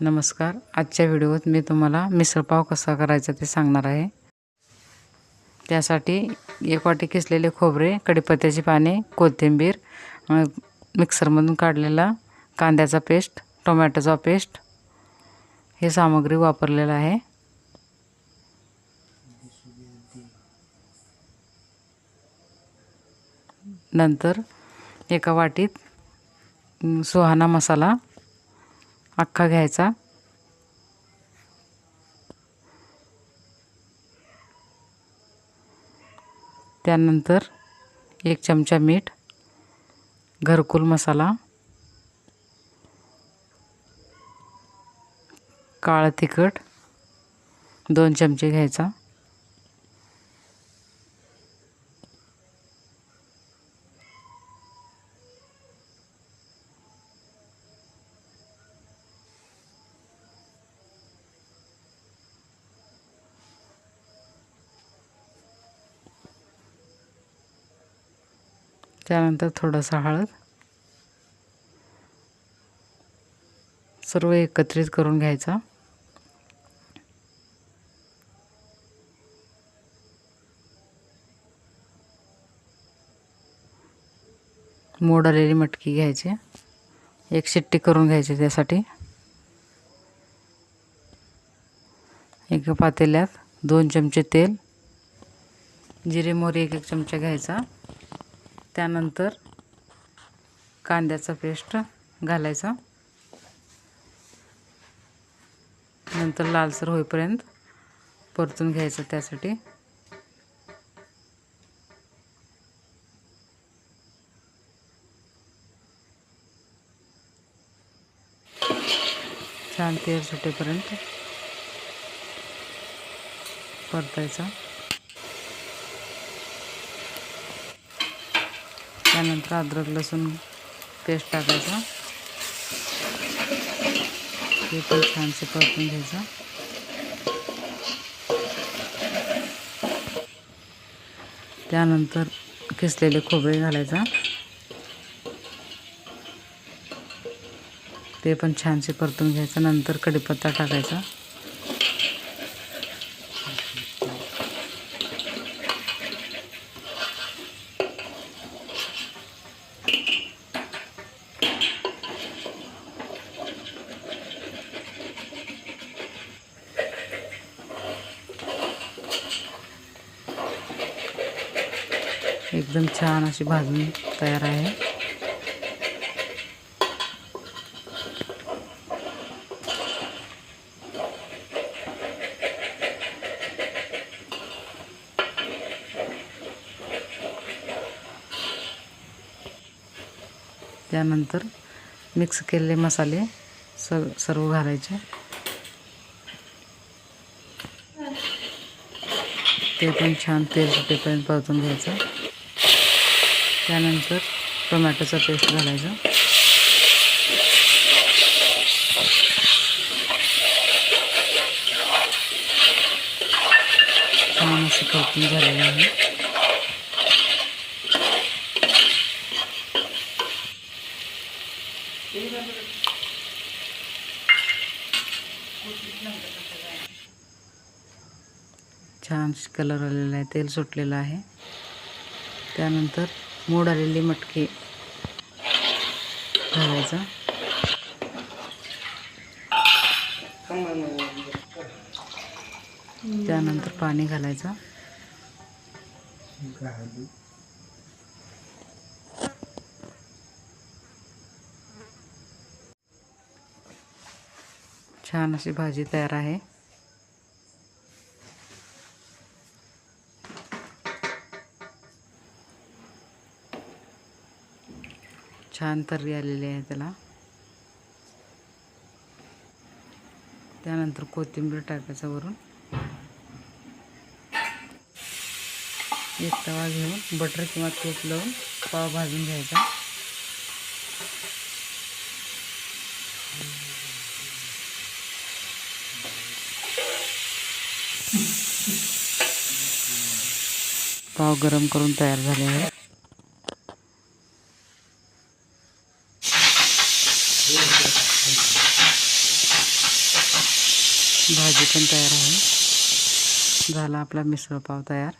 नमस्कार. आजच्या व्हिडिओत मी तुम्हाला मिसळपाव कसा करायचा ते सांगणार आहे. त्यासाठी एक वाटी किसलेले खोबरे कढीपत्त्याची पाने कोथिंबीर मिक्सरमधून काढलेला कांद्याचा पेस्ट टोमॅटोचा पेस्ट हे सामग्री वापरलेलं आहे. नंतर एका वाटीत सुहाना मसाला अख्खा घ्यायचा. त्यानंतर एक चमचा मीठ घरकुल मसाला काळं तिखट दोन चमचे घ्यायचा. त्यानंतर थोडासा हळद. सर्व एकत्रित करून घ्यायचा. मोड आलेली मटकी घ्यायची. एक शिट्टी करून घ्यायची त्यासाठी. एका पातेल्यात दोन चमचे तेल. जिरे मोहरी एक एक चमचा घ्यायचा. त्यानंतर कांद्याचा पेस्ट घालायचा. नंतर लालसर होईपर्यंत परतून घ्यायचं त्यासाठी. छान तेल सुटेपर्यंत परतायचा. त्यानंतर अद्रक लसूण पेस्ट टाकायचा. ते पण छानसे परतून घ्यायचं. त्यानंतर किसलेले खोबरे घालायचा. ते पण छानसे परतून घ्यायचं. नंतर कढीपत्ता टाकायचा. एकदम छान अशी भाजून तयार आहे. त्यानंतर मिक्स केलेले मसाले स सर्व घालायचे. ते पण छान तेल सुटेपर्यंत परतून घ्यायचं. त्यानंतर टोमॅटोचा पेस्ट घालायचा. छान अशी परतून झालेली आहे. छान कलर आलेला आहे तेल सुटलेलं आहे. त्यानंतर मोड आलेली मटकी घालायचा. त्यानंतर पाणी घालायचं. छान अशी भाजी तयार आहे. छान तर्री आलेली आहे त्याला. त्यानंतर कोथिंबीर टाकायचं वरून. एक तवा घेऊन बटर किंवा तूप लावून पाव भाजून घ्यायचा. पाव गरम करून तयार झाले आहे. भाजी पण तयार आहे. झाला आपला मिसळ पाव तयार.